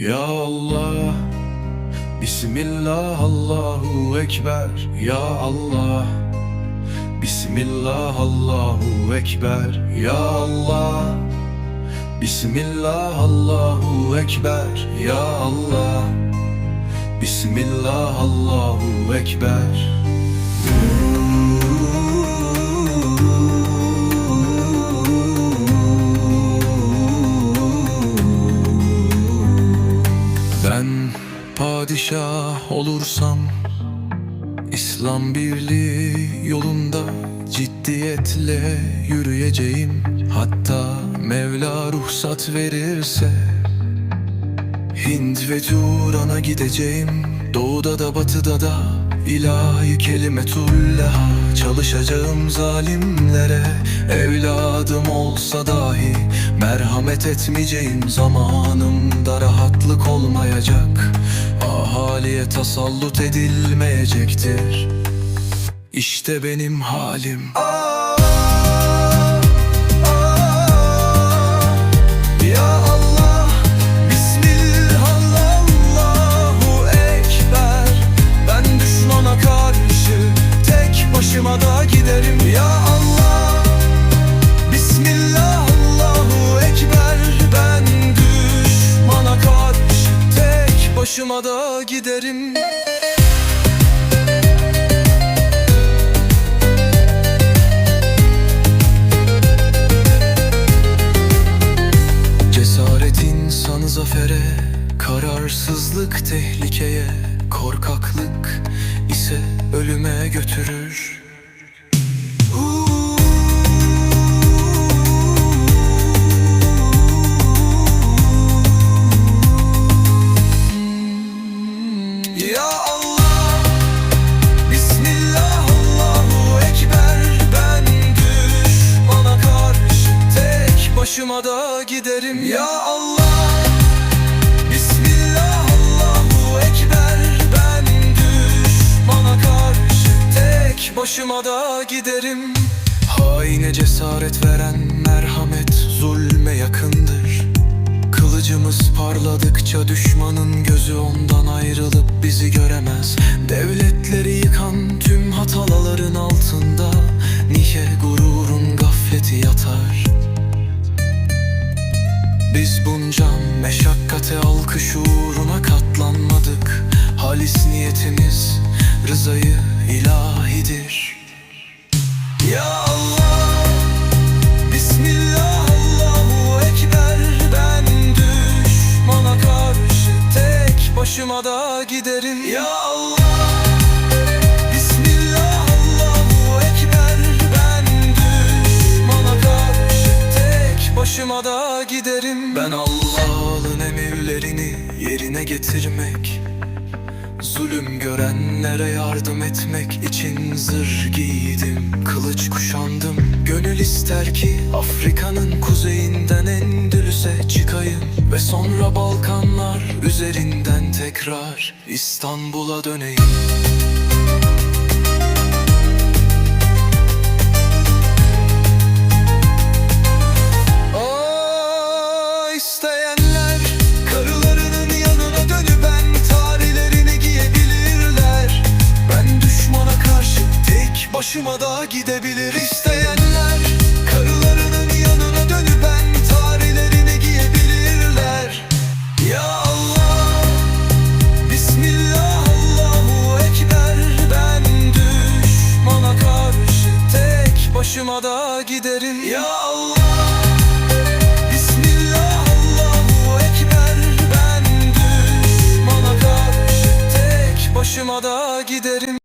Ya Allah Bismillah Allahu Ekber. Ya Allah Bismillah Allahu Ekber. Ya Allah Bismillah Allahu Ekber. Ya Allah Bismillah Allahu Ekber. Ben padişah olursam İslam birliği yolunda ciddiyetle yürüyeceğim. Hatta Mevla ruhsat verirse Hint ve Turan'a gideceğim. Doğuda da batıda da ilahi kelimetullah Çalışacağım zalimlere. Evladım olsa dahi Merhamet etmeyeceğim zamanımda rahatlık olmayacak. Ahaliye tasallut edilmeyecektir. İşte benim halim. Tek başıma da giderim Kararsızlık tehlikeye Korkaklık ise ölüme götürür. Başıma da giderim. Ya Allah başıma da giderim. Haine cesaret veren merhamet zulme yakındır. Kılıcımız parladıkça düşmanın gözü ondan ayrılıp bizi göremez. Devletleri yıkan tüm hataların altında Nice gururun gafleti yatar. Biz bunca meşakkate alkış uğruna katlanmadık. Halis niyetimiz rızayı ilahidir başıma da giderim. Ya Allah başıma da giderim. Ben Allah'ın emirlerini yerine getirmek Zulüm görenlere yardım etmek için zırh giydim Kılıç kuşandım Gönül ister ki Afrika'nın kuzeyinden Endülüs'e çıkayım Ve sonra Balkanlar üzerinden tekrar İstanbul'a döneyim. O isteyenler karılarının yanına da giderim. Ya Allah